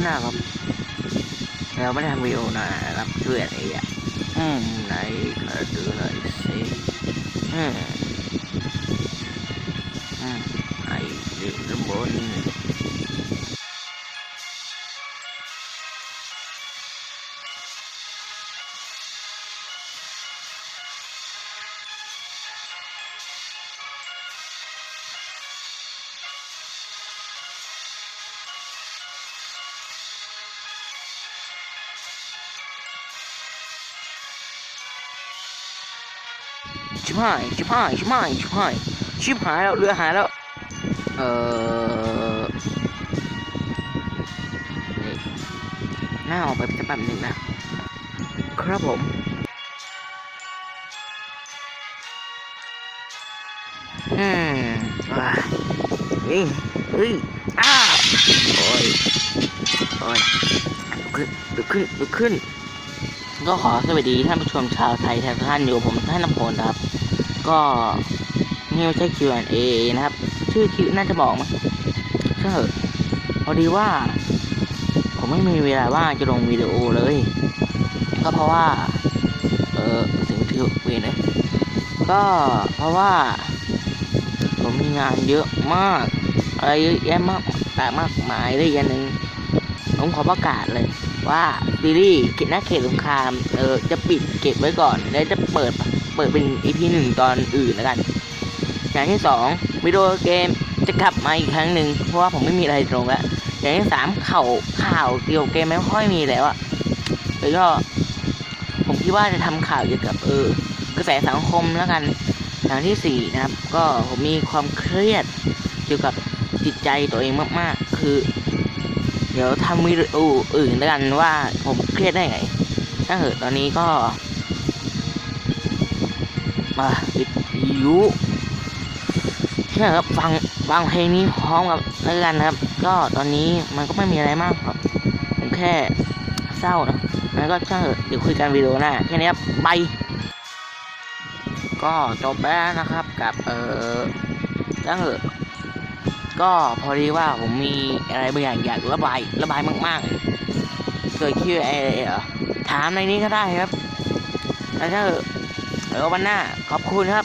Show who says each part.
Speaker 1: วันหน้าครับเราไม่ได้ทำวิดีโอนานนะครับช่วยอะไรอะอืมไหนขอดูหน่อยสิอืมอืมไอ้ดินบน ชิบหายชิบหายชิบหายชิบหายชิบหายแล้วเรือหายแล้ว เออนี่น่าออกไปสักแป๊บหนึ่งนะครับผมอืมอ่าเฮ้ยเฮ้ยอ้าวโอ้ยโอ้ยลุกขึ้นลุกขึ้นลุกขึ้น ก็ขอสวัสดีท่านผู้ชมชาวไทยทุกท่านอยู่ผมท่านนพลครับ ก็นี่ไม่ใช่ Q&A นะครับ ชื่อคิวน่าจะบอกมั้งช่าเถอะพอดีว่า ผมไม่มีเวลาว่างจะลงวิดีโอเลย ก็เพราะว่า เออเสิ่งที่เวียนเลยก็เพราะว่า ผมมีงานเยอะมาก อะไรเยอะแยะมากแต่มากมายเลยอย่างหนึ่งผมขอประกาศเลย ว่าซีรีส์เขตหน้าเขตสงครามเออจะปิดเก็บไว้ก่อน แล้วจะเปิดเปิดเป็นอีพีหนึ่งตอนอื่นแล้วกัน อย่างที่สองวิดีโอเกมจะกลับมาอีกครั้งหนึ่งเพราะว่าผมไม่มีอะไรตรงแล้วอย่างที่สามข่าวข่าวเกี่ยวกับเกมไม่ค่อยมีแล้วอะแล้วก็ผมคิดว่าจะทำข่าวเกี่ยวกับเออกระแสสังคมแล้วกันอย่างที่สี่นะครับ ก็ผมมีความเครียดเกี่ยวกับจิตใจตัวเองมากๆ คือ ดี๋ยวทำวิดีโออื่นแล้วกันว่าผมเครียดได้ไงถ้าเหอะตอนนี้ก็ มาวิทยุใช่ครับฟังฟังเพลงนี้พร้อมกับแล้วกันนะครับ ก็ตอนนี้มันก็ไม่มีอะไรมากครับผมแค่เศร้านะงั้นก็ช่างเถอะเดี๋ยวคุยกันวิดีโอหน้าแค่นี้ครับบายก็จบแล้วนะครับกับเออช่างเถอะ ก็พอดีว่าผมมีอะไรบางอย่างอยากระบายระบายมากๆเลยเกิดคิวอไรเอถามในนี้ก็ได้ครับแล้วถ้าเออะเดี๋ยววันหน้าขอบคุณครับ